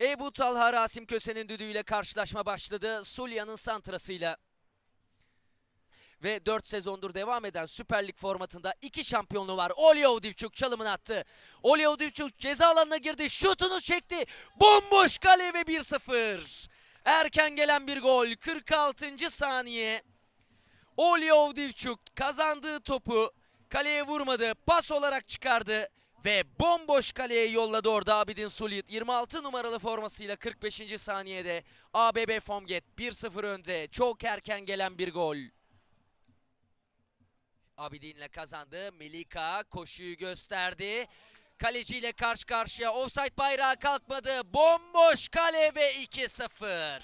Ebu Talha Rasim Köse'nin düdüğüyle karşılaşma başladı. Sulya'nın santrasıyla. Ve 4 sezondur devam eden Süper Lig formatında iki şampiyonluğu var. Olya Udivçuk çalımını attı. Olya Udivçuk ceza alanına girdi. Şutunu çekti. Bomboş kale ve 1-0. Erken gelen bir gol. 46. saniye. Olya Udivçuk kazandığı topu kaleye vurmadı. Pas olarak çıkardı. Ve bomboş kaleye yolladı orada Abidin Sulit. 26 numaralı formasıyla 45. saniyede ABB Fomget 1-0 önde. Çok erken gelen bir gol. Abidin'le kazandı. Melika koşuyu gösterdi. Kaleciyle karşı karşıya. Offside bayrağı kalkmadı. Bomboş kale ve 2-0.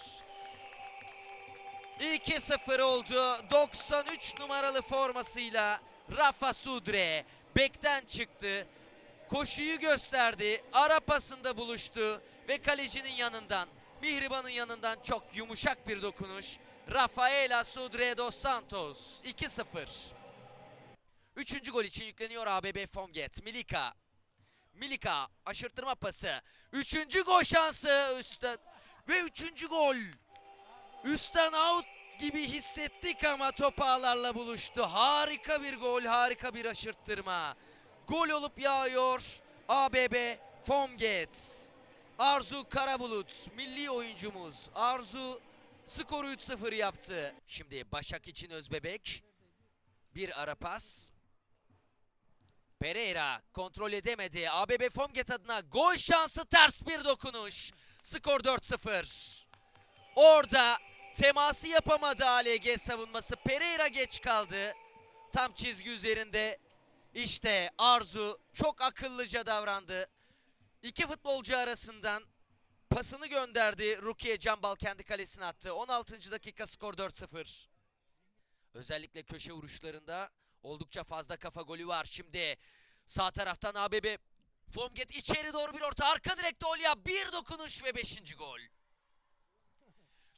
2-0 oldu. 93 numaralı formasıyla Rafa Sudre bekten çıktı. Koşuyu gösterdi. Ara pasında buluştu ve kalecinin yanından, Mihriban'ın yanından çok yumuşak bir dokunuş. Rafaela Sudre dos Santos 2-0. Üçüncü gol için yükleniyor ABB Fomget. Milika. Milika aşırtırma pası. Üçüncü gol şansı üstten. Ve üçüncü gol. Üstten out gibi hissettik ama top ağlarla buluştu. Harika bir gol, harika bir aşırttırma. Gol olup yağıyor ABB Fomget. Arzu Karabulut, milli oyuncumuz. Arzu skoru 3-0 yaptı. Şimdi Başak için Özbebek. Bir ara pas. Pereira kontrol edemedi. ABB Fomget adına gol şansı ters bir dokunuş. Skor 4-0. Orada teması yapamadı ALG savunması. Pereira geç kaldı. Tam çizgi üzerinde. İşte Arzu çok akıllıca davrandı. İki futbolcu arasından pasını gönderdi. Rukiye Canbal kendi kalesine attı. 16. dakika skor 4-0. Özellikle köşe vuruşlarında oldukça fazla kafa golü var. Şimdi sağ taraftan ABB Fomget içeri doğru bir orta. Arka direkte Olya bir dokunuş ve 5. gol.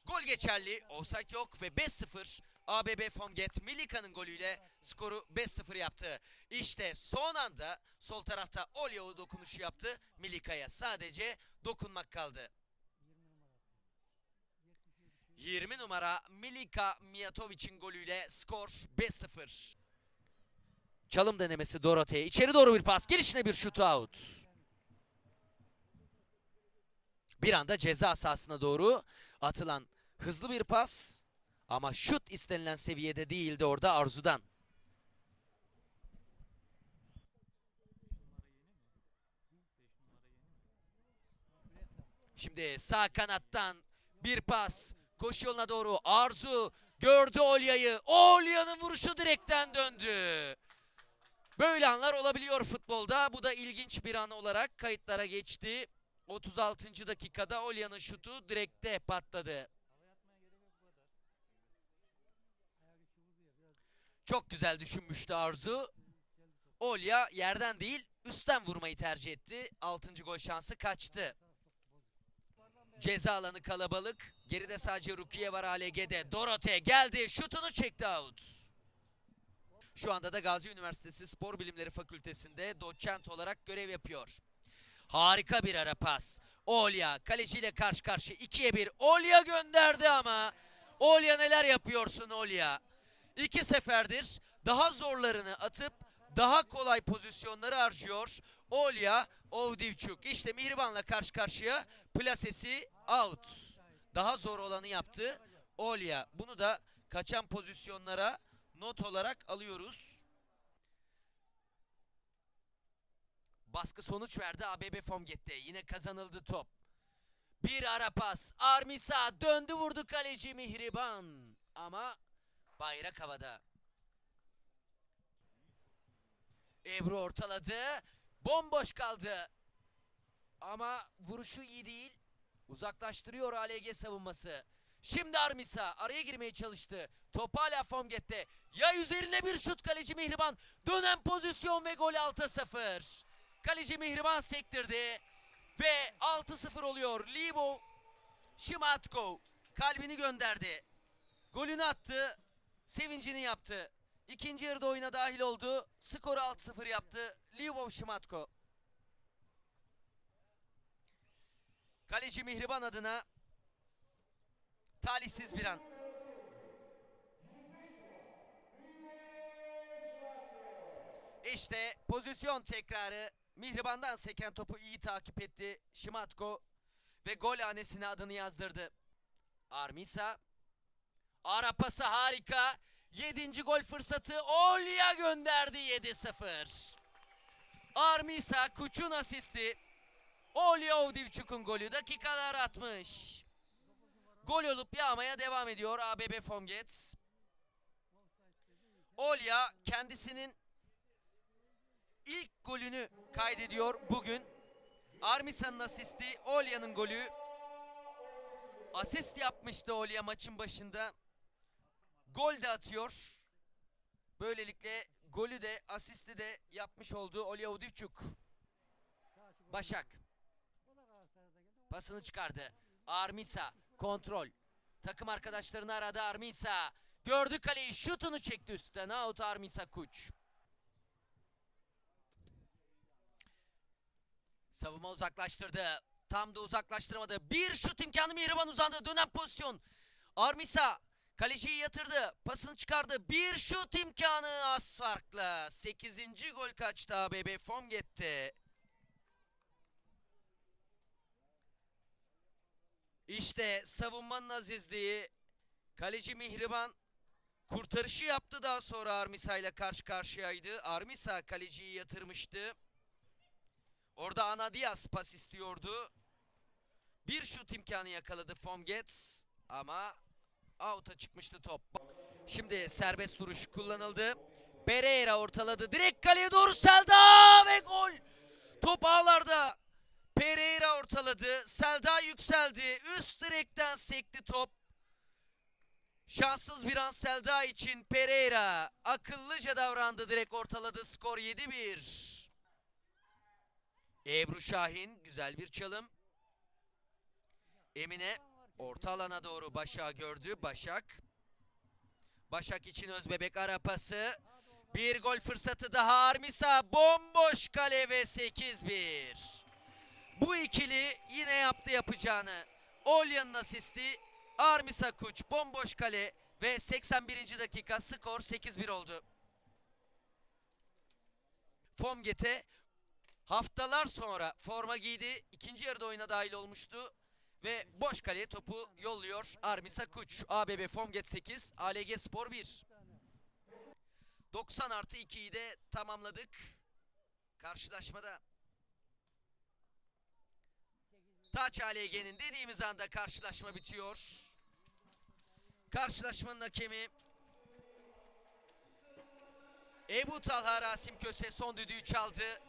Gol geçerli. Offside yok ve 5-0 ABB Fomget Milika'nın golüyle skoru 5-0 yaptı. İşte son anda sol tarafta Olya o dokunuşu yaptı. Milika'ya sadece dokunmak kaldı. 20 numara Milika Mijatovic'in golüyle skor 5-0. Çalım denemesi Dorote'ye. İçeri doğru bir pas. Gelişine bir şut out. Bir anda ceza sahasına doğru atılan hızlı bir pas. Ama şut istenilen seviyede değildi orada Arzu'dan. Şimdi sağ kanattan bir pas. Koşu yoluna doğru Arzu gördü Olya'yı. Olya'nın vuruşu direkten döndü. Böyle anlar olabiliyor futbolda. Bu da ilginç bir an olarak kayıtlara geçti. 36. dakikada Olya'nın şutu direkte patladı. Çok güzel düşünmüştü Arzu. Olya yerden değil üstten vurmayı tercih etti. 6. gol şansı kaçtı. Ceza alanı kalabalık. Geride sadece Rukiye var ALG'de. Dorote geldi. Şutunu çekti out. Şu anda da Gazi Üniversitesi Spor Bilimleri Fakültesinde doçent olarak görev yapıyor. Harika bir ara pas. Olya kaleciyle karşı karşı 2'ye 1. Olya gönderdi ama. Olya neler yapıyorsun Olya? İki seferdir daha zorlarını atıp daha kolay pozisyonları harcıyor. Olya Ovdivçuk. İşte Mihriban'la karşı karşıya plasesi out. Daha zor olanı yaptı. Olya. Bunu da kaçan pozisyonlara not olarak alıyoruz. Baskı sonuç verdi ABB Fomget'te. Yine kazanıldı top. Bir ara pas. Armisa döndü vurdu kaleci Mihriban. Ama bayrak havada. Ebru ortaladı. Bomboş kaldı. Ama vuruşu iyi değil. Uzaklaştırıyor ALG savunması. Şimdi Armisa araya girmeye çalıştı. Top hala Fomget'te. Ya üzerine bir şut kaleci Mihriban. Dönen pozisyon ve gol 6-0. Kaleci Mihriban sektirdi. Ve 6-0 oluyor. Libo Şimatko kalbini gönderdi. Golünü attı. Sevincini yaptı. İkinci yarıda oyuna dahil oldu. Skoru 6-0 yaptı. Liubov Şimatko. Kaleci Mihriban adına talihsiz bir an. İşte pozisyon tekrarı. Mihriban'dan seken topu iyi takip etti. Şimatko ve gol hanesine adını yazdırdı. Armisa. Ara pası harika. Yedinci gol fırsatı Olya gönderdi 7-0. Armisa Kuç'un asisti. Olya Ovdivçuk'un golü dakikalar atmış. Gol olup yağmaya devam ediyor ABB Fomget. Olya kendisinin ilk golünü kaydediyor bugün. Armisa'nın asisti, Olya'nın golü. Asist yapmıştı Olya maçın başında. Gol de atıyor. Böylelikle golü de asisti de yapmış olduğu Olya Udivçuk. Başak. Pasını çıkardı. Armisa kontrol. Takım arkadaşlarını aradı Armisa. Gördü kaleyi şutunu çekti üstten. Out Armisa Kuç. Savunma uzaklaştırdı. Tam da uzaklaştırmadı. Bir şut imkanı Mihriban uzandı. Dönen pozisyon. Armisa kaleciyi yatırdı. Pasını çıkardı. Bir şut imkanı az farkla. 8. gol kaçtı ABB Formget'te. İşte savunmanın azizliği. Kaleci Mihriban kurtarışı yaptı daha sonra Armisa ile karşı karşıyaydı. Armisa kaleciyi yatırmıştı. Orada Anadias pas istiyordu. Bir şut imkanı yakaladı Fomgets ama out'a çıkmıştı top. Şimdi serbest duruş kullanıldı. Pereira ortaladı. Direkt kaleye doğru Selda ve gol. Top ağlarda. Pereira ortaladı. Selda yükseldi. Üst direkten sekti top. Şanssız bir an Selda için Pereira akıllıca davrandı. Direkt ortaladı. Skor 7-1. Ebru Şahin güzel bir çalım. Emine orta alana doğru Başak'ı gördü. Başak. Başak için Özbebek ara pası. Bir gol fırsatı daha Armisa. Bomboş kale ve 8-1. Bu ikili yine yaptı yapacağını. Olya'nın asisti. Armisa Kuç bomboş kale ve 81. dakika skor 8-1 oldu. Fomget'e haftalar sonra forma giydi. İkinci yarıda oyuna dahil olmuştu. Ve boş kaleye topu yolluyor Armisa Kuç. ABB Fomget 8, ALG Spor 1. 90 artı 2'yi de tamamladık. Karşılaşmada. Taç ALG'nin dediğimiz anda karşılaşma bitiyor. Karşılaşmanın hakemi Ebu Talha Rasim Köse son düdüğü çaldı.